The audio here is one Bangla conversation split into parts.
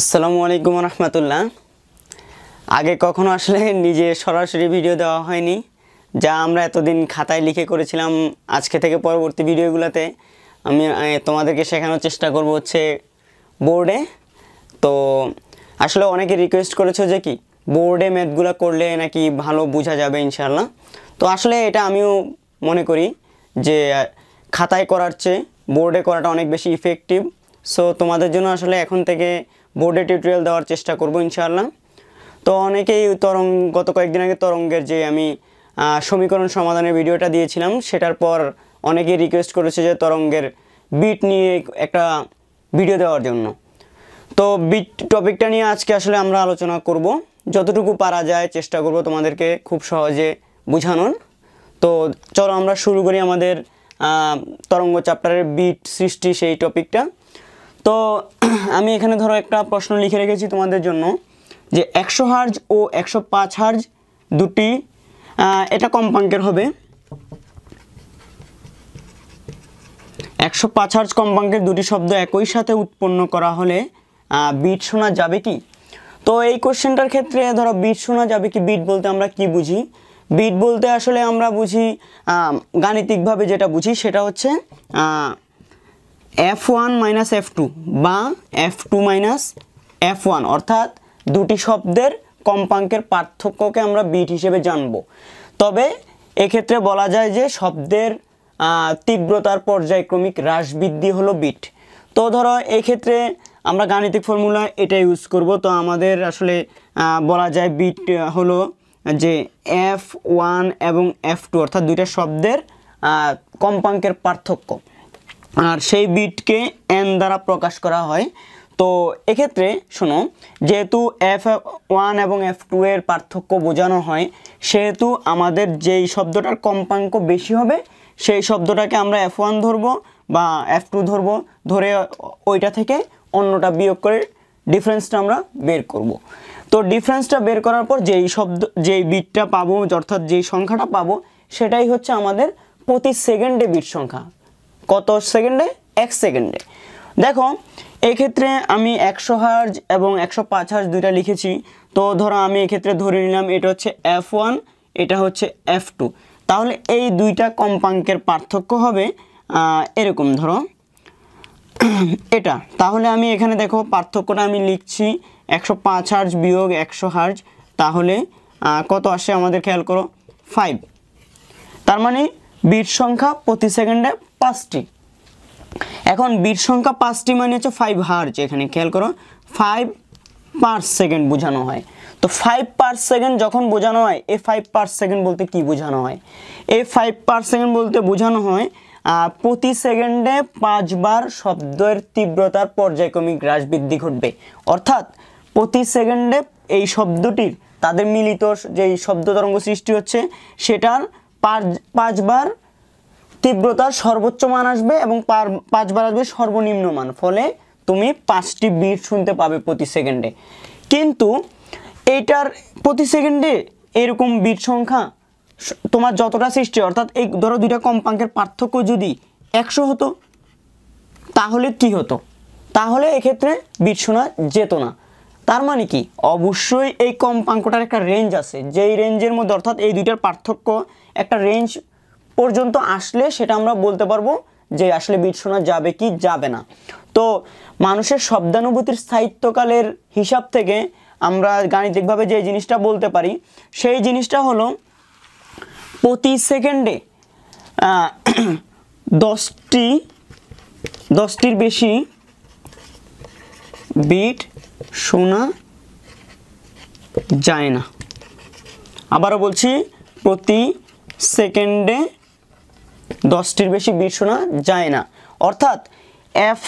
আসসালামু আলাইকুম রহমতুল্লাহ। আগে কখনো আসলে নিজে সরাসরি ভিডিও দেওয়া হয়নি, যা আমরা এতদিন খাতায় লিখে করেছিলাম আজকে থেকে পরবর্তী ভিডিওগুলোতে। আমি তোমাদেরকে শেখানোর চেষ্টা করব হচ্ছে বোর্ডে। তো আসলে অনেকে রিকোয়েস্ট করেছ যে কি, বোর্ডে ম্যাথগুলো করলে নাকি ভালো বোঝা যাবে ইনশাল্লাহ তো আসলে এটা আমিও মনে করি যে, খাতায় করার চেয়ে বোর্ডে করাটা অনেক বেশি ইফেক্টিভ সো তোমাদের জন্য আসলে এখন থেকে বোর্ডে টিউটোরিয়াল দেওয়ার চেষ্টা করব ইনশাআল্লাহ। তো অনেকেই তরঙ্গ, গত কয়েকদিন আগে তরঙ্গের যে আমি সমীকরণ সমাধানের ভিডিওটা দিয়েছিলাম, সেটার পর অনেকেই রিকোয়েস্ট করেছে যে তরঙ্গের বিট নিয়ে একটা ভিডিও দেওয়ার জন্য। তো বিট টপিকটা নিয়ে আজকে আসলে আমরা আলোচনা করব। যতটুকু পারা যায় চেষ্টা করব তোমাদেরকে খুব সহজে বোঝানোর। তো চলো আমরা শুরু করি আমাদের তরঙ্গ চ্যাপ্টারের বিট সৃষ্টি সেই টপিকটা তো আমি এখানে ধরো একটা প্রশ্ন লিখে রেখেছি তোমাদের জন্য যে একশো হার্জ ও একশো পাঁচ হার্জ দুটি এটা কম্পাঙ্কের হবে। একশো পাঁচ হার্জ কম্পাঙ্কের দুটি শব্দ একই সাথে উৎপন্ন করা হলে বিট শোনা যাবে কি? তো এই কোশ্চেনটার ক্ষেত্রে ধরো বিট শোনা যাবে কি? বিট বলতে আমরা কি বুঝি? বিট বলতে আসলে আমরা বুঝি গাণিতিকভাবে যেটা বুঝি সেটা হচ্ছে F one minus F two বা F two minus F one অর্থাৎ দুটি শব্দের কম্পাঙ্কের পার্থক্যকে আমরা বিট হিসেবে জানব। তবে এক্ষেত্রে বলা যায় যে শব্দের তীব্রতার পর্যায়ক্রমিক হ্রাস বৃদ্ধি হলো বিট। তো ধরো এই ক্ষেত্রে আমরা গাণিতিক ফর্মুলা এটা ইউজ করব। তো আমাদের আসলে বলা যায় বিট হলো যে এফ ওয়ান এবং এফ টু অর্থাৎ দুইটা শব্দের কম্পাঙ্কের পার্থক্য। আর সেই বিটকে এন দ্বারা প্রকাশ করা হয়। তো এক্ষেত্রে শোনো, যেহেতু এফ ওয়ান এবং এফ টু এর পার্থক্য বোঝানো হয়, সেহেতু আমাদের যেই শব্দটার কম্পাঙ্ক বেশি হবে, সেই শব্দটাকে আমরা এফ ওয়ান ধরবো বা এফ টু ধরবো, ধরে ওইটা থেকে অন্যটা বিয়োগ করে ডিফারেন্সটা আমরা বের করব। তো ডিফারেন্সটা বের করার পর যেই শব্দ, যেই বিটটা পাবো, অর্থাৎ যেই সংখ্যাটা পাবো, সেটাই হচ্ছে আমাদের প্রতি সেকেন্ডে বিট সংখ্যা। কত সেকেন্ডে? এক সেকেন্ডে। দেখো, এক্ষেত্রে আমি একশো হার্জ এবং একশো পাঁচ হার্জ দুইটা লিখেছি। তো ধরো আমি এক্ষেত্রে ধরে নিলাম, এটা হচ্ছে এফ ওয়ান এটা হচ্ছে এফ টু তাহলে এই দুইটা কম্পাঙ্কের পার্থক্য হবে এরকম ধরো। এটা। তাহলে আমি এখানে দেখো, পার্থক্যটা আমি লিখছি, একশো পাঁচ হার্জ বিয়োগ একশো হার্জ। তাহলে কত আসে আমাদের খেয়াল করো? ফাইভ তার মানে বিট সংখ্যা প্রতি সেকেন্ডে পাঁচটি। এখন বিট সংখ্যা পাঁচটি মানে হচ্ছে ফাইভ হার্জ, এখানে খেয়াল করো ফাইভ পার সেকেন্ড বোঝানো হয়। তো ফাইভ পার সেকেন্ড যখন বোঝানো হয়, এ ফাইভ পার সেকেন্ড বলতে কি বোঝানো হয়? এ ফাইভ পার সেকেন্ড বলতে বোঝানো হয় প্রতি সেকেন্ডে পাঁচবার শব্দের তীব্রতার পর্যায়ক্রমিক হ্রাস বৃদ্ধি ঘটবে। অর্থাৎ প্রতি সেকেন্ডে এই শব্দটির, তাদের মিলিত যেই শব্দ তরঙ্গ সৃষ্টি হচ্ছে, সেটার পাঁচ, পাঁচবার তীব্রতার সর্বোচ্চ মান আসবে এবং পাঁচবার আসবে সর্বনিম্ন মান। ফলে তুমি পাঁচটি বিট শুনতে পাবে প্রতি সেকেন্ডে কিন্তু এইটার প্রতি সেকেন্ডে এরকম বিট সংখ্যা তোমার যতটা সৃষ্টি, অর্থাৎ এই ধরো দুইটা কম্পাঙ্কের পার্থক্য যদি একশো হতো, তাহলে কি হতো? তাহলে এক্ষেত্রে বিট শোনা যেত না। তার মানে কি? অবশ্যই এই কম্পাঙ্কটার একটা রেঞ্জ আছে। যেই রেঞ্জের মধ্যে, অর্থাৎ এই দুইটার পার্থক্য একটা রেঞ্জ পর্যন্ত আসলে সেটা আমরা বলতে পারব যে আসলে বিট শোনা যাবে কি যাবে না। তো মানুষের শব্দানুভূতির স্থায়িত্বকালের হিসাব থেকে আমরা গাণিতিকভাবে যে জিনিসটা বলতে পারি, সেই জিনিসটা হলো প্রতি সেকেন্ডে দশটি, দশটির বেশি বিট শোনা যায় না। আবারও বলছি, প্রতি সেকেন্ডে দশটির বেশি বিট শোনা যায় না। অর্থাৎ এফ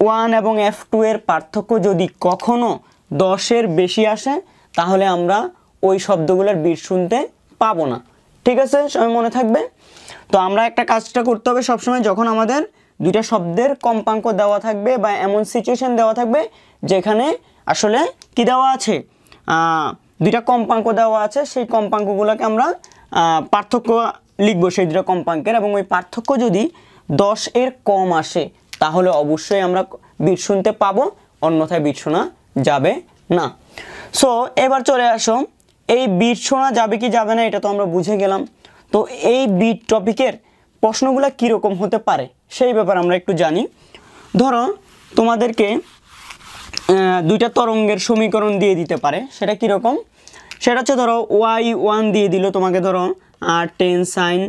ওয়ান এবং এফ টু এর পার্থক্য যদি কখনো দশের বেশি আসে, তাহলে আমরা ওই শব্দগুলোর বিট শুনতে পাবো না। ঠিক আছে, সবাই মনে থাকবে? তো আমরা একটা কাজটা করতে হবে সবসময় যখন আমাদের দুইটা শব্দের কম্পাঙ্ক দেওয়া থাকবে বা এমন সিচুয়েশন দেওয়া থাকবে যেখানে আসলে কি দেওয়া আছে? দুইটা কম্পাঙ্ক দেওয়া আছে, সেই কম্পাঙ্কগুলোকে আমরা পার্থক্য লিখব সেই দুটো কম্পাঙ্কের এবং ওই পার্থক্য যদি দশ এর কম আসে, তাহলে অবশ্যই আমরা বিট শুনতে পাবো, অন্যথায় বিট শোনা যাবে না। সো এবার চলে আসো। এই বিট শোনা যাবে কি যাবে না, এটা তো আমরা বুঝে গেলাম। তো এই বিট টপিকের প্রশ্নগুলো কীরকম হতে পারে, সেই ব্যাপারে আমরা একটু জানি। ধরো, তোমাদেরকে দুইটা তরঙ্গের সমীকরণ দিয়ে দিতে পারে, সেটা কীরকম? সেটা হচ্ছে ধরো ওয়াই ওয়ান দিয়ে দিল তোমাকে ধরো টেন সাইন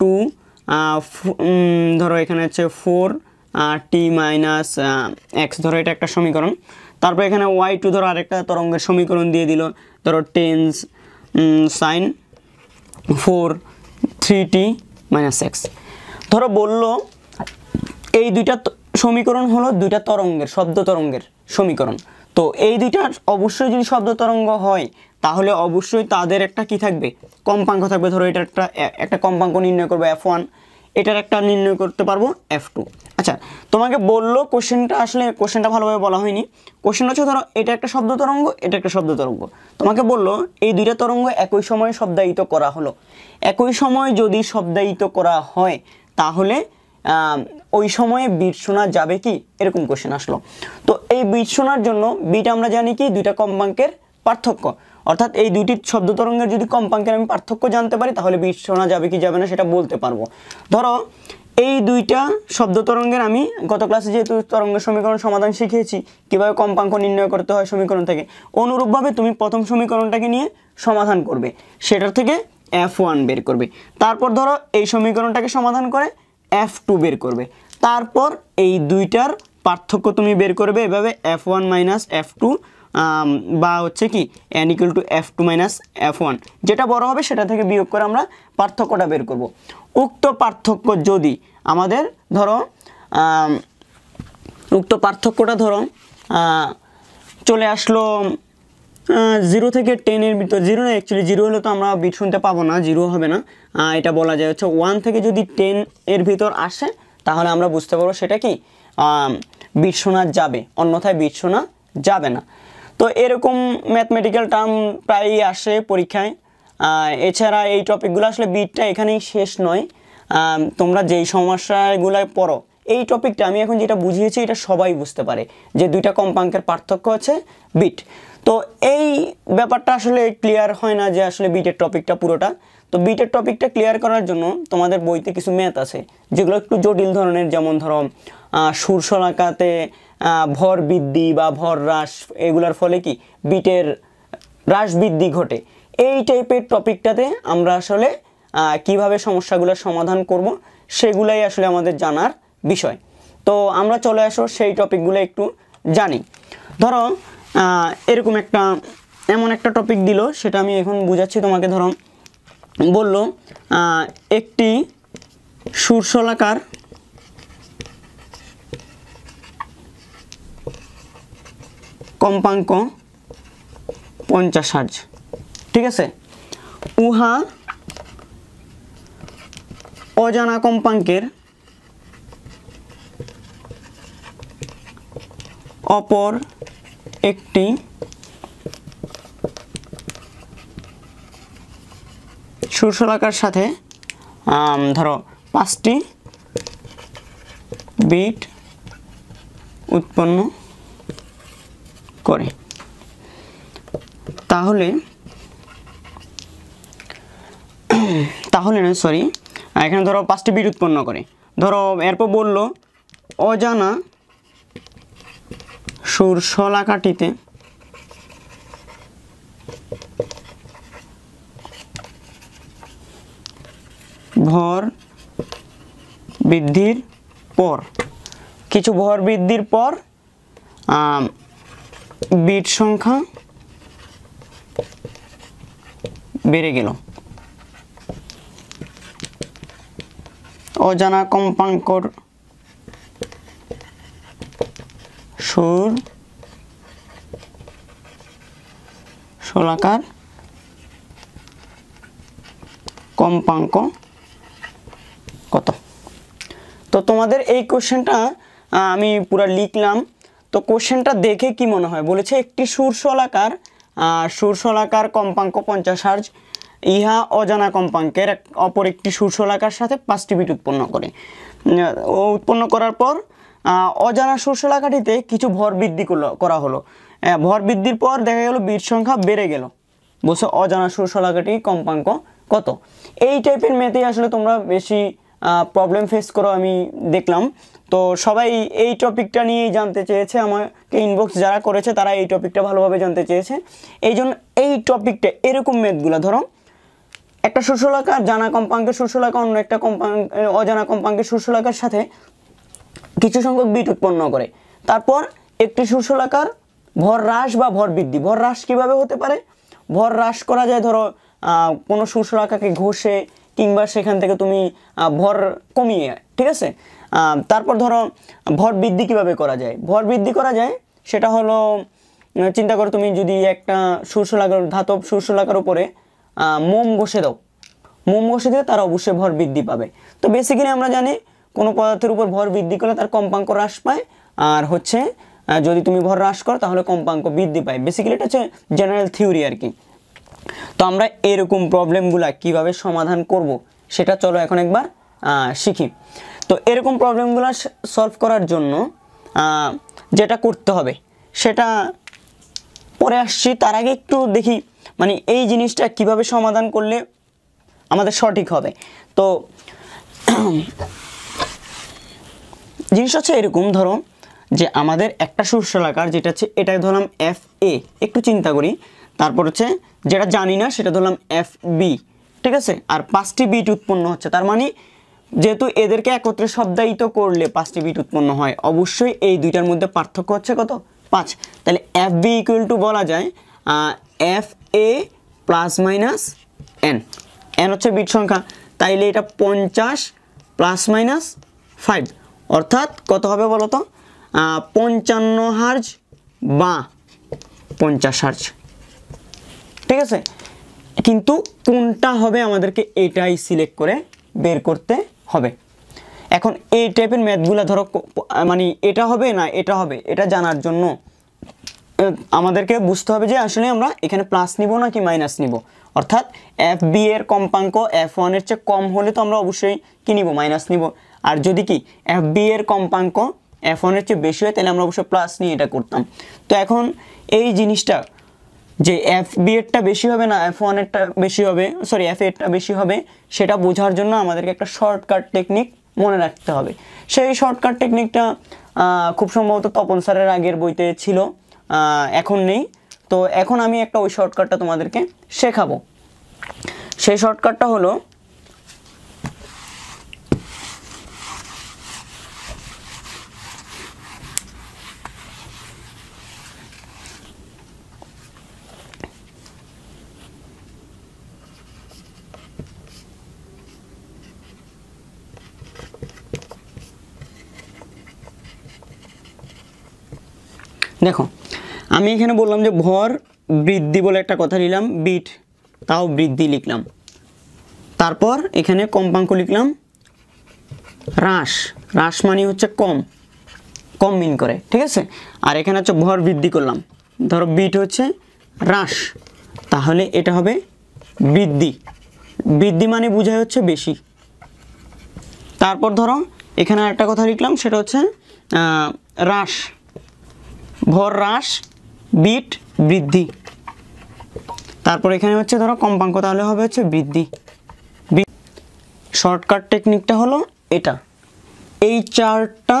টু ধরো এখানে হচ্ছে ফোর টি মাইনাস এক্স ধরো এটা একটা সমীকরণ। তারপর এখানে ওয়াই টু ধরো আরেকটা তরঙ্গের সমীকরণ দিয়ে দিল। ধরো ten sine four three T minus X ধরো বলল, এই দুইটা সমীকরণ হলো দুইটা তরঙ্গের, শব্দ তরঙ্গের সমীকরণ। তো এই দুইটা অবশ্যই যদি শব্দ তরঙ্গ হয় তাহলে অবশ্যই তাদের একটা কি থাকবে? কম্পাঙ্ক থাকবে। ধরো এটা একটা একটা কম্পাঙ্ক নির্ণয় করব এফ ওয়ান এটার একটা নির্ণয় করতে পারব এফ টু আচ্ছা তোমাকে বলল কোশ্চেনটা আসলে কোশ্চেনটা ভালোভাবে বলা হয়নি। কোশ্চেন হচ্ছে, ধরো এটা একটা শব্দ তরঙ্গ, এটা একটা শব্দ তরঙ্গ। তোমাকে বলল, এই দুইটা তরঙ্গ একই সময়ে শব্দায়িত করা হলো। একই সময় যদি শব্দায়িত করা হয়, তাহলে ওই সময়ে বিট শোনা যাবে কি? এরকম কোশ্চেন আসলো। তো এই বিট শোনার জন্য বিট আমরা জানি কি? দুইটা কম্পাঙ্কের পার্থক্য। অর্থাৎ এই দুইটি শব্দ তরঙ্গের যদি কম্পাঙ্কের আমি পার্থক্য জানতে পারি, তাহলে বিট শোনা যাবে কি যাবে না সেটা বলতে পারব। ধরো, এই দুইটা শব্দ তরঙ্গের আমি গত ক্লাসে যেহেতু তরঙ্গের সমীকরণ সমাধান শিখিয়েছি, কীভাবে কম্পাঙ্ক নির্ণয় করতে হয় সমীকরণ থেকে, অনুরূপভাবে তুমি প্রথম সমীকরণটাকে নিয়ে সমাধান করবে। সেটার থেকে এফ ওয়ান বের করবে। তারপর ধরো, এই সমীকরণটাকে সমাধান করে এফ টু বের করবে। তারপর এই দুইটার পার্থক্য তুমি বের করবে এভাবে F one minus F two বা হচ্ছে কি N equal to F two minus F one যেটা বড় হবে, সেটা থেকে বিয়োগ করে আমরা পার্থক্যটা বের করব। উক্ত পার্থক্য যদি আমাদের ধরো উক্ত পার্থক্যটা ধরো চলে আসলো জিরো থেকে টেনের ভিতর জিরো না অ্যাকচুয়ালি জিরো হলে তো আমরা বিট শুনতে পাবো না জিরো হবে না। এটা বলা যায় হচ্ছে ওয়ান থেকে যদি টেন এর ভিতর আসে, তাহলে আমরা বুঝতে পারব সেটা কি বিট শোনা যাবে, অন্যথায় বিট শোনা যাবে না। তো এরকম ম্যাথমেটিক্যাল টার্ম প্রায়ই আসে পরীক্ষায়। এছাড়া এই টপিকগুলো আসলে বিটটা এখানেই শেষ নয়। তোমরা যেই সমস্যাগুলোয় পড়ো, এই টপিকটা আমি এখন যেটা বুঝিয়েছি এটা সবাই বুঝতে পারে যে দুইটা কম্পাঙ্কের পার্থক্য হচ্ছে বিট তো এই ব্যাপারটা আসলে ক্লিয়ার হয় না যে আসলে বিটের টপিকটা পুরোটা। তো বিটের টপিকটা ক্লিয়ার করার জন্য তোমাদের বইতে কিছু ম্যাথ আছে, যেগুলো একটু জটিল ধরনের, যেমন ধরো সুরসলাকাতে ভর বৃদ্ধি বা ভর হ্রাস, এগুলোর ফলে কি? বিটের হ্রাস বৃদ্ধি ঘটে। এই টাইপের টপিকটাতে আমরা আসলে কীভাবে সমস্যাগুলোর সমাধান করব, সেগুলাই আসলে আমাদের জানার বিষয়। তো আমরা চলে আসো সেই টপিকগুলো একটু জানি। ধরো এরকম একটা, এমন একটা টপিক দিল, সেটা আমি এখন বুঝাচ্ছি তোমাকে, ধরো, বলল একটি সুরসলাকার কম্পাঙ্ক পঞ্চাশ হার্জ। ঠিক আছে? উহা অজানা কম্পাঙ্কের অপর একটি সুরসলাকার সাথে ধরো পাঁচটি বিট উৎপন্ন করে। তাহলে তাহলে না সরি এখানে ধরো পাঁচটি বিট উৎপন্ন করে। ধরো, এরপর বলল, অজানা সুর শলাকাটিতে ভর বৃদ্ধির পর, কিছু ভর বৃদ্ধির পর বিট সংখ্যা বেড়ে গেল। অজানা কম্পাঙ্কর সুর শোলাকার কম্পাঙ্ক কত? তো তোমাদের এই কোশ্চেনটা আমি পুরো লিখলাম। তো কোশ্চেনটা দেখে কি মনে হয়? বলেছে একটি সুরশলাকার সুরশলাকার কম্পাঙ্ক পঞ্চাশ হার্জ, ইহা অজানা কম্পাঙ্কের অপর একটি সুরশলাকার সাথে পাঁচটি বিট উৎপন্ন করে। ও উৎপন্ন করার পর অজানা শস্য এলাকাটিতে কিছু ভর বৃদ্ধি করা হলো। ভর বৃদ্ধির পর দেখা গেল বিট সংখ্যা বেড়ে গেল। বলছে অজানা শস্য এলাকাটি কম্পাঙ্ক কত? এই টাইপের মেয়েতেই আসলে তোমরা বেশি প্রবলেম ফেস করো, আমি দেখলাম। তো সবাই এই টপিকটা নিয়েই জানতে চেয়েছে আমাকে ইনবক্স যারা করেছে তারা এই টপিকটা ভালোভাবে জানতে চেয়েছে। এই জন্য এই টপিকটা এরকম মেথগুলো ধরো, একটা শস্যলাকার জানা কম্পাঙ্কের শস্যলাকা অন্য একটা কম্পাঙ্ক অজানা কম্পাঙ্কের শস্যলাকার সাথে কিছু সংখ্যক বিট উৎপন্ন করে। তারপর একটি শস্যলাকার ভর হ্রাস বা ভর বৃদ্ধি। ভর হ্রাস কীভাবে হতে পারে? ভর হ্রাস করা যায়, ধরো কোনো শস্যলাকাকে ঘষে কিংবা সেখান থেকে তুমি ভর কমিয়ে, ঠিক আছে? তারপর ধরো ভর বৃদ্ধি কীভাবে করা যায়? ভর বৃদ্ধি করা যায়, সেটা হলো চিন্তা করো তুমি যদি একটা শস্যলাকার ধাতব শস্যলাকার উপরে মোম ঘষে দাও। মোম ঘষে দিয়ে তার অবশ্যই ভর বৃদ্ধি পাবে। তো বেসিক্যালি আমরা জানি কোনো পদার্থের উপর ভর বৃদ্ধি করলে তার কম্পাঙ্ক হ্রাস পায়। আর হচ্ছে যদি তুমি ভর হ্রাস করো, তাহলে কম্পাঙ্ক বৃদ্ধি পায়। বেসিক্যালি এটা হচ্ছে জেনারেল থিওরি আর কি। তো আমরা এরকম প্রবলেমগুলা কীভাবে সমাধান করব, সেটা চলো এখন একবার শিখি। তো এরকম প্রবলেমগুলো সলভ করার জন্য যেটা করতে হবে, সেটা পরে আসছি। তার আগে একটু দেখি মানে এই জিনিসটা কীভাবে সমাধান করলে আমাদের সঠিক হবে। তো জিনিস হচ্ছে এরকম, ধরো যে আমাদের একটা শস্যলাকার যেটা হচ্ছে এটা ধরলাম এফ এ একটু চিন্তা করি। তারপর হচ্ছে যেটা জানি না, সেটা ধরলাম এফ বি ঠিক আছে? আর পাঁচটি বিট উৎপন্ন হচ্ছে। তার মানে যেহেতু এদেরকে একত্রে শব্দায়িত করলে পাঁচটি বিট উৎপন্ন হয়, অবশ্যই এই দুইটার মধ্যে পার্থক্য হচ্ছে কত? পাঁচ। তাহলে এফ বি ইকুয়াল টু বলা যায় F A plus minus N N হচ্ছে বিট সংখ্যা। তাইলে এটা পঞ্চাশ প্লাস মাইনাস ফাইভ অর্থাৎ কত হবে বলো তো? পঞ্চান্ন হার্জ বা পঞ্চাশ হার্জ। ঠিক আছে? কিন্তু কোনটা হবে আমাদেরকে এটাই সিলেক্ট করে বের করতে হবে। এখন এই টাইপের ম্যাথগুলো ধরো মানে এটা হবে না এটা হবে, এটা জানার জন্য আমাদেরকে বুঝতে হবে যে আসলে আমরা এখানে প্লাস নিব নাকি মাইনাস নিব। অর্থাৎ এফ বি এর কম্পাঙ্ক এফ ওয়ানের চেয়ে কম হলে তো আমরা অবশ্যই কি নিব? মাইনাস নিব। আর যদি কি এফ বি এর কম্পাঙ্ক এফ ওয়ানের চেয়ে বেশি হয়, তাহলে আমরা অবশ্যই প্লাস নিয়ে এটা করতাম। তো এখন এই জিনিসটা যে এফ বি এরটা বেশি হবে না এফ ওয়ানেরটা বেশি হবে সরি এফ এরটা বেশি হবে, সেটা বোঝার জন্য আমাদেরকে একটা শর্টকাট টেকনিক মনে রাখতে হবে। সেই শর্টকাট টেকনিকটা খুব সম্ভবত তপন স্যারের আগের বইতে ছিল এখন নেই। তো এখন আমি একটা ওই শর্টকাটটা তোমাদেরকে শেখাবো। সেই শর্টকাটটা হলো দেখো, আমি এখানে বললাম যে ভর বৃদ্ধি বলে একটা কথা নিলাম, বিট তাও বৃদ্ধি লিখলাম। তারপর এখানে কম্পাঙ্ক লিখলাম, হ্রাস হ্রাস মানে হচ্ছে কম কম মিন করে, ঠিক আছে? আর এখানে হচ্ছে ভর বৃদ্ধি করলাম, ধরো বিট হচ্ছে হ্রাস, তাহলে এটা হবে বৃদ্ধি। বৃদ্ধি মানে বোঝায় হচ্ছে বেশি। তারপর ধরো, এখানে একটা কথা লিখলাম, সেটা হচ্ছে হ্রাস ভর হ্রাস, বিট, বৃদ্ধি। তারপর এখানে হচ্ছে ধরো কম্পাঙ্ক, তাহলে হবে হচ্ছে বৃদ্ধি। শর্টকাট টেকনিকটা হলো এটা। এই চারটা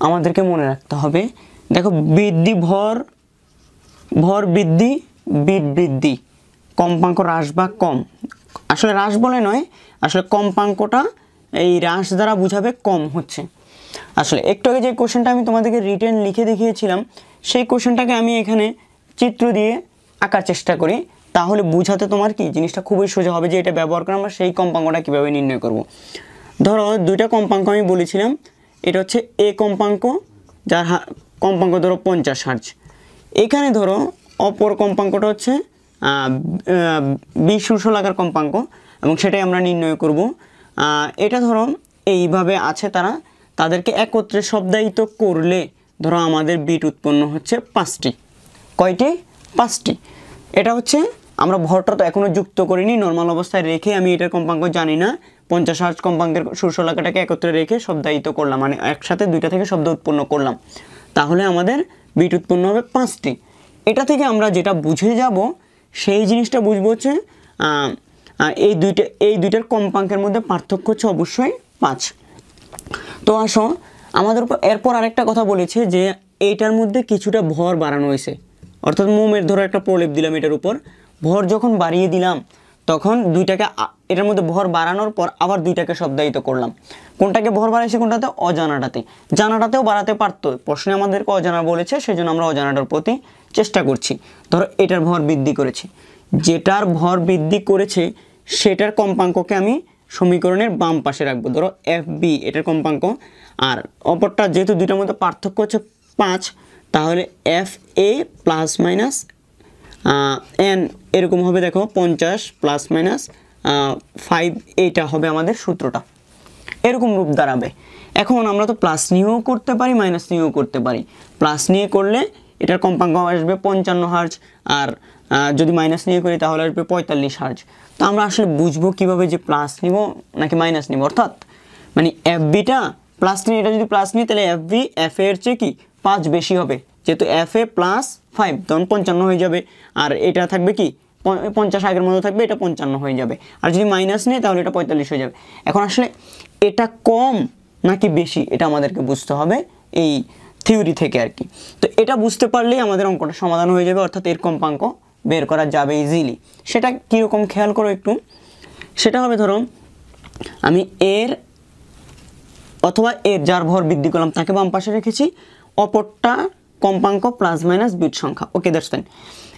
আমাদেরকে মনে রাখতে হবে। দেখো, বৃদ্ধি, ভর ভর, বৃদ্ধি, বিট, বৃদ্ধি। কম্পাঙ্ক হ্রাস বা কম। আসলে হ্রাস বলে নয়, আসলে কম্পাঙ্কটা এই হ্রাস দ্বারা বোঝাবে কম হচ্ছে। আসলে একটু আগে যে কোশ্চেনটা আমি তোমাদেরকে রিটেন লিখে দেখিয়েছিলাম সেই কোশ্চেনটাকে আমি এখানে চিত্র দিয়ে আঁকার চেষ্টা করি। তাহলে বোঝাতে তোমার কি? জিনিসটা খুবই সোজা হবে যে এটা ব্যবহার করে আমরা সেই কম্পাঙ্কটা কীভাবে নির্ণয় করব। ধরো, দুইটা কম্পাঙ্ক আমি বলেছিলাম। এটা হচ্ছে এ কম্পাঙ্ক, যার কম্পাঙ্ক ধরো পঞ্চাশ হার্জ। এখানে ধরো, অপর কম্পাঙ্কটা হচ্ছে বিশ লাগার কম্পাঙ্ক, এবং সেটাই আমরা নির্ণয় করব। এটা ধরো, এইভাবে আছে তারা। তাদেরকে একত্রে শব্দায়িত করলে ধরো আমাদের বিট উৎপন্ন হচ্ছে পাঁচটি। কয়টি? পাঁচটি। এটা হচ্ছে আমরা ভরটা তো এখনও যুক্ত করিনি নর্মাল অবস্থায় রেখে আমি এটার কম্পাঙ্ক জানি না। পঞ্চাশ হার্জ কম্পাঙ্কের সুরশলাকাটাকে একত্রে রেখে শব্দায়িত করলাম মানে একসাথে দুইটা থেকে শব্দ উৎপন্ন করলাম। তাহলে আমাদের বিট উৎপন্ন হবে পাঁচটি। এটা থেকে আমরা যেটা বুঝে যাব, সেই জিনিসটা বুঝব হচ্ছে এই দুইটা, এই দুইটার কম্পাঙ্কের মধ্যে পার্থক্য হচ্ছে অবশ্যই পাঁচ। তো আসো আমাদের উপর এরপর আরেকটা কথা বলেছে যে এইটার মধ্যে কিছুটা ভর বাড়ানো হয়েছে। অর্থাৎ মোমের ধরো একটা প্রলেপ দিলাম এটার উপর। ভর যখন বাড়িয়ে দিলাম, তখন দুইটাকে এটার মধ্যে ভর বাড়ানোর পর আবার দুইটাকে শব্দায়িত করলাম। কোনটাকে ভর বাড়াইছে কোনটাতে? অজানাটাতে। জানাটাতেও বাড়াতে পারতো। প্রশ্নে আমাদেরকে অজানা বলেছে সেই জন্য আমরা অজানাটার প্রতি চেষ্টা করছি। ধরো এটার ভর বৃদ্ধি করেছে। যেটার ভর বৃদ্ধি করেছে, সেটার কম্পাঙ্ককে আমি সমীকরণের বাম পাশে রাখব। ধরো এফ বি এটার কম্পাঙ্ক। আর অপরটা যেহেতু দুইটার মধ্যে পার্থক্য হচ্ছে পাঁচ, তাহলে F A plus minus N এরকম হবে দেখো পঞ্চাশ প্লাস মাইনাস ফাইভ এইটা হবে আমাদের সূত্রটা। এরকম রূপ দাঁড়াবে। এখন আমরা তো প্লাস নিয়েও করতে পারি মাইনাস নিয়েও করতে পারি। প্লাস নিয়ে করলে এটার কম্পাঙ্ক আসবে পঞ্চান্ন হার্জ আর যদি মাইনাস নিয়ে করি তাহলে আসবে পঁয়তাল্লিশ হার্জ। তো আমরা আসলে বুঝব কীভাবে যে প্লাস নিব নাকি মাইনাস নিব, অর্থাৎ মানে এফ বিটা প্লাস নিয়ে, এটা যদি প্লাস নিই তাহলে এফ বি এফ এর চেয়ে কি পাঁচ বেশি হবে। যেহেতু এফ এ প্লাস ফাইভ তখন পঞ্চান্ন হয়ে যাবে। আর এটা থাকবে কি? পঞ্চাশ আগের মতো থাকবে, এটা পঞ্চান্ন হয়ে যাবে। আর যদি মাইনাস নেই তাহলে এটা পঁয়তাল্লিশ হয়ে যাবে। এখন আসলে এটা কম নাকি বেশি, এটা আমাদেরকে বুঝতে হবে এই থিওরি থেকে আর কি। তো এটা বুঝতে পারলেই আমাদের অঙ্কটা সমাধান হয়ে যাবে, অর্থাৎ এর কম্পাঙ্ক বের করা যাবে ইজিলি সেটা কীরকম খেয়াল করো একটু। সেটা হবে ধরো, আমি এর অথবা এর যার ভর বৃদ্ধি করলাম তাকে বাম পাশে রেখেছি, অপরটা কম্পাঙ্ক প্লাস মাইনাস বিট সংখ্যা। ওকে দ্যাটস ফাইন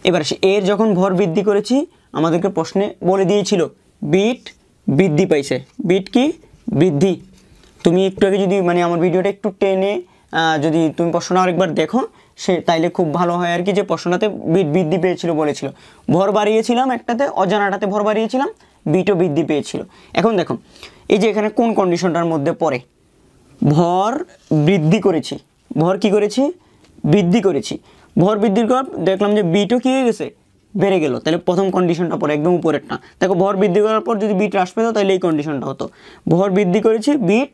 এবার আসি এর যখন ভর বৃদ্ধি করেছি, আমাদেরকে প্রশ্নে বলে দিয়েছিল, বিট বৃদ্ধি পাইছে। বিট কি? বৃদ্ধি। তুমি একটু আগে যদি মানে আমার ভিডিওটা একটু টেনে যদি তুমি প্রশ্নটা আরেকবার দেখো সে তাইলে খুব ভালো হয় আর কি, যে প্রশ্নটাতে বিট বৃদ্ধি পেয়েছিল বলেছিল। ভর বাড়িয়েছিলাম একটাতে, অজানাটাতে ভর বাড়িয়েছিলাম, বিটও বৃদ্ধি পেয়েছিল। এখন দেখো, এই যে এখানে কোন কন্ডিশনটার মধ্যে পড়ে? ভর বৃদ্ধি করেছি। ভর কি করেছি? বৃদ্ধি করেছি। ভর বৃদ্ধির পর দেখলাম যে বিটও কী হয়ে গেছে? বেড়ে গেল। তাহলে প্রথম কন্ডিশনটা পরে একদম উপরেরটা। দেখো, ভর বৃদ্ধি করার পর যদি বিট হ্রাস পেত তাহলে এই কন্ডিশনটা হতো। ভর বৃদ্ধি করেছি, বিট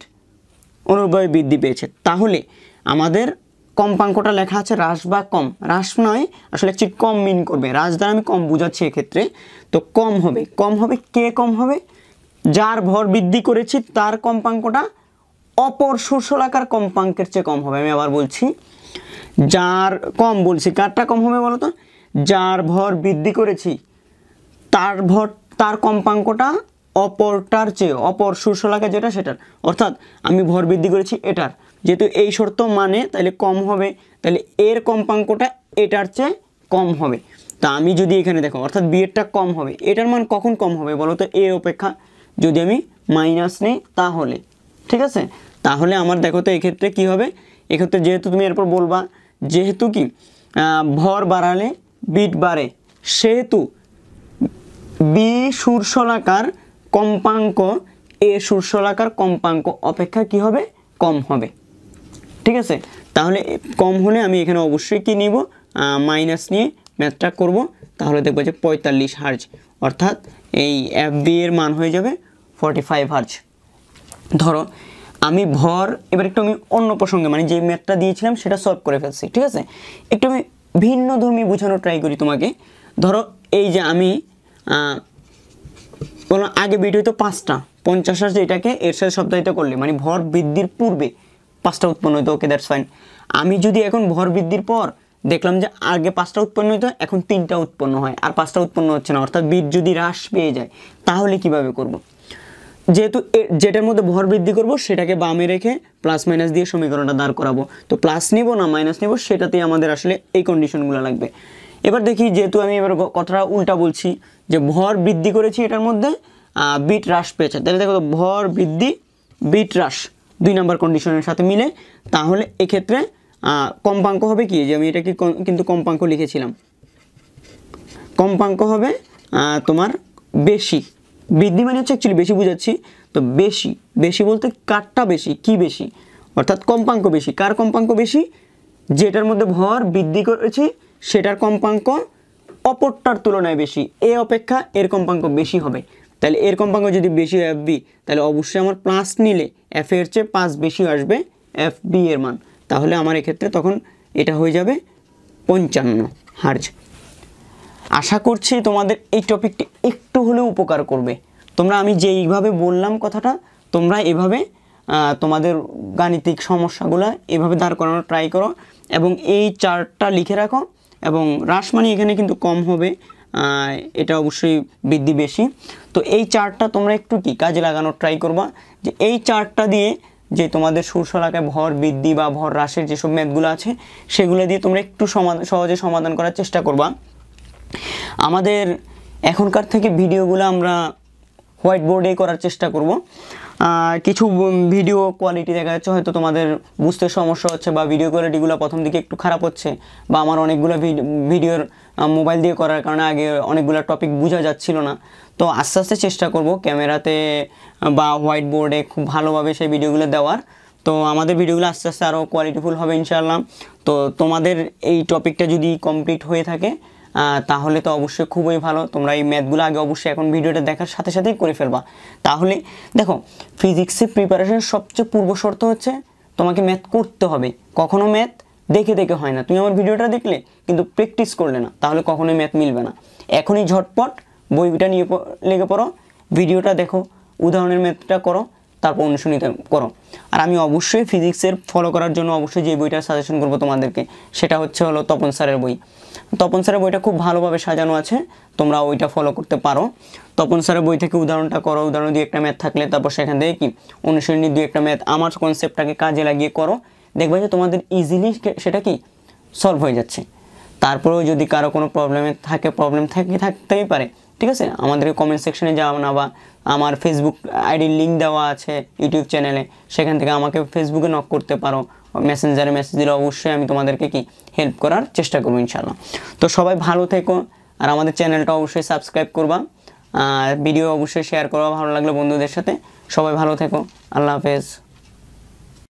অনুরূপভাবে বৃদ্ধি পেয়েছে। তাহলে আমাদের কম্পাঙ্কটা লেখা আছে হ্রাস বা কম। হ্রাস নয়, আসলে একটি কম মিন করবে। হ্রাস দ্বারা আমি কম বোঝাচ্ছি এক্ষেত্রে। তো কম হবে। কম হবে কে কম হবে? যার ভর বৃদ্ধি করেছি তার কম্পাঙ্কটা অপর শোষলাকার কম্পাঙ্কের চেয়ে কম হবে। আমি আবার বলছি, যার কম বলছি, কারটা কম হবে বলো তো? যার ভর বৃদ্ধি করেছি তার ভর, তার কম্পাঙ্কটা অপরটার চেয়ে, অপর শীর্ষলাকা যেটা সেটার। অর্থাৎ আমি ভর বৃদ্ধি করেছি এটার। যেহেতু এই শর্ত মানে তাহলে কম হবে, তাহলে এর কম্পাঙ্কটা এটার চেয়ে কম হবে। তা আমি যদি এখানে দেখো, অর্থাৎ বিয়েরটা কম হবে, এটার মান কখন কম হবে বলো তো? এ অপেক্ষা। যদি আমি মাইনাস নেই, তাহলে, ঠিক আছে? তাহলে আমার দেখো তো এক্ষেত্রে কি হবে? এক্ষেত্রে যেহেতু তুমি এরপর বলবা, যেহেতু কি ভর বাড়ালে বিট বাড়ে, সেহেতু বি শূর্ষলাকার কম্পাঙ্ক এ শূর্ষলাকার কম্পাঙ্ক অপেক্ষা কি হবে? কম হবে। ঠিক আছে? তাহলে কম হলে আমি এখানে অবশ্যই কি নিব? মাইনাস নিয়ে ম্যাথটা করব। তাহলে দেখব যে পঁয়তাল্লিশ হার্জ অর্থাৎ এই এফ বি এর মান হয়ে যাবে ফর্টি ফাইভ হার্জ ধরো, আমি ভর, এবার একটু আমি অন্য প্রসঙ্গে মানে যে ম্যাথটা দিয়েছিলাম সেটা সলভ করে ফেলছি, ঠিক আছে? একটু আমি ভিন্ন ধর্মী বোঝানোর ট্রাই করি তোমাকে। ধরো, এই যে আমি বললাম আগে ভিডিও তো পাঁচটা, পঞ্চাশ হাজার এটাকে এর সাথে শব্দায়িত করলে মানে ভর বৃদ্ধির পূর্বে। পাঁচটা উৎপন্ন হতো ওকে দ্যাটস ফাইন আমি যদি এখন ভর বৃদ্ধির পর দেখলাম যে আগে পাঁচটা উৎপন্ন হতো এখন তিনটা উৎপন্ন হয়, আর পাঁচটা উৎপন্ন হচ্ছে না, অর্থাৎ বীজ যদি হ্রাস পেয়ে যায়, তাহলে কীভাবে করব। যেহেতু যেটার মধ্যে ভর বৃদ্ধি করব, সেটাকে বামে রেখে প্লাস মাইনাস দিয়ে সমীকরণটা দাঁড় করাবো। তো প্লাস নিব না মাইনাস নিব, সেটাতেই আমাদের আসলে এই কন্ডিশনগুলো লাগবে। এবার দেখি, যেহেতু আমি এবার কথাটা উল্টা বলছি, যে ভর বৃদ্ধি করেছি এটার মধ্যে বিট হ্রাস পেয়েছে। তাহলে দেখো ভর বৃদ্ধি বিট হ্রাস। দুই নাম্বার কন্ডিশনের সাথে মিলে, তাহলে এক্ষেত্রে কম্পাঙ্ক হবে কি? যে আমি এটাকে কম- কিন্তু কম্পাঙ্ক লিখেছিলাম। কম্পাঙ্ক হবে তোমার বেশি। বৃদ্ধি মানে হচ্ছে অ্যাকচুয়ালি বেশি বুঝাচ্ছি। তো বেশি বেশি বলতে কারটা বেশি, কি বেশি? অর্থাৎ কম্পাঙ্ক বেশি। কার কম্পাঙ্ক বেশি? যেটার মধ্যে ভর বৃদ্ধি করেছি, সেটার কম্পাঙ্ক অপরটার তুলনায় বেশি। এ অপেক্ষা এর কম্পাঙ্ক বেশি হবে। তাহলে এর কম্পাঙ্ক যদি বেশি হয় এফ বি তাহলে অবশ্যই আমার প্লাস নিলে এফ এর চেয়ে পাঁচ বেশি আসবে এফ বি এর মান। তাহলে আমার এক্ষেত্রে তখন এটা হয়ে যাবে পঞ্চান্ন হার্জ আশা করছি তোমাদের এই টপিকটি একটু হলেও উপকার করবে। তোমরা আমি যেইভাবে বললাম কথাটা, তোমরা এভাবে তোমাদের গাণিতিক সমস্যাগুলো এভাবে দাঁড় করানোর ট্রাই করো এবং এই চার্টটা লিখে রাখো এবং রাসমানি এখানে কিন্তু কম হবে। এটা অবশ্যই বৃদ্ধি বেশি। তো এই চার্টটা তোমরা একটু কি কাজে লাগানোর ট্রাই করবা? যে এই চার্টটা দিয়ে যে তোমাদের শূর্ষলাকায় ভর বৃদ্ধি বা ভর হ্রাসের যেসব ম্যাথগুলো আছে, সেগুলো দিয়ে তোমরা একটু সহজে সমাধান করার চেষ্টা করবা। আমাদের এখনকার থেকে ভিডিওগুলো আমরা হোয়াইট বোর্ডে করার চেষ্টা করব। কিছু ভিডিও কোয়ালিটি দেখা যাচ্ছে, হয়তো তোমাদের বুঝতে সমস্যা হচ্ছে বা ভিডিও কোয়ালিটিগুলো প্রথম দিকে একটু খারাপ হচ্ছে বা আমার অনেকগুলো ভিডিওর মোবাইল দিয়ে করার কারণে আগে অনেকগুলো টপিক বোঝা যাচ্ছিল না। তো আস্তে আস্তে চেষ্টা করব ক্যামেরাতে বা হোয়াইট বোর্ডে খুব ভালোভাবে সেই ভিডিওগুলো দেওয়ার। তো আমাদের ভিডিওগুলো আস্তে আস্তে আরও কোয়ালিটিফুল হবে ইনশাআল্লাহ। তো তোমাদের এই টপিকটা যদি কমপ্লিট হয়ে থাকে তাহলে তো অবশ্যই খুবই ভালো। তোমরা এই ম্যাথগুলো আগে অবশ্যই এখন ভিডিওটা দেখার সাথে সাথেই করে ফেলবা। তাহলে দেখো ফিজিক্সের প্রিপারেশন সবচেয়ে পূর্ব শর্ত হচ্ছে তোমাকে ম্যাথ করতে হবে। কখনো ম্যাথ দেখে দেখে হয় না। তুমি আমার ভিডিওটা দেখলে কিন্তু প্র্যাকটিস করলে না, তাহলে কখনোই ম্যাথ মিলবে না। এখনই ঝটপট বইটা নিয়ে লেগে পড়ো, ভিডিওটা দেখো, উদাহরণের ম্যাথটা করো, তারপর অনুশীলনীতে করো। আর আমি অবশ্যই ফিজিক্সের ফলো করার জন্য অবশ্যই যে বইটার সাজেশন করব তোমাদেরকে, সেটা হচ্ছে হলো তপন স্যারের বই। তপন স্যারের বইটা খুব ভালোভাবে সাজানো আছে, তোমরা ওইটা ফলো করতে পারো। তপন স্যারের বই থেকে উদাহরণটা করো, উদাহরণ দিয়ে একটা ম্যাথ থাকলে, তারপর সেখান থেকে কি? অনুশীলনী দিয়ে একটা ম্যাথ আমার কনসেপ্টটাকে কাজে লাগিয়ে করো। দেখবে যে তোমাদের ইজিলি সেটা কি সলভ হয়ে যাচ্ছে। তারপরেও যদি কারও কোনো প্রবলেমে থাকে প্রবলেম থাকে, থাকতেই পারে, ঠিক আছে? আমাদের কমেন্ট সেকশনে যাও না বা আমার ফেসবুক আইডির লিঙ্ক দেওয়া আছে ইউটিউব চ্যানেলে সেখান থেকে আমাকে ফেসবুকে নক করতে পারো। মেসেঞ্জারে মেসেজ দিলে অবশ্যই আমি তোমাদেরকে কি হেল্প করার চেষ্টা করব ইনশাল্লাহ তো সবাই ভালো থেকো আর আমাদের চ্যানেলটা অবশ্যই সাবস্ক্রাইব করবা। আর ভিডিও অবশ্যই শেয়ার করবা, ভালো লাগলে বন্ধুদের সাথে। সবাই ভালো থেকো। আল্লাহ হাফেজ।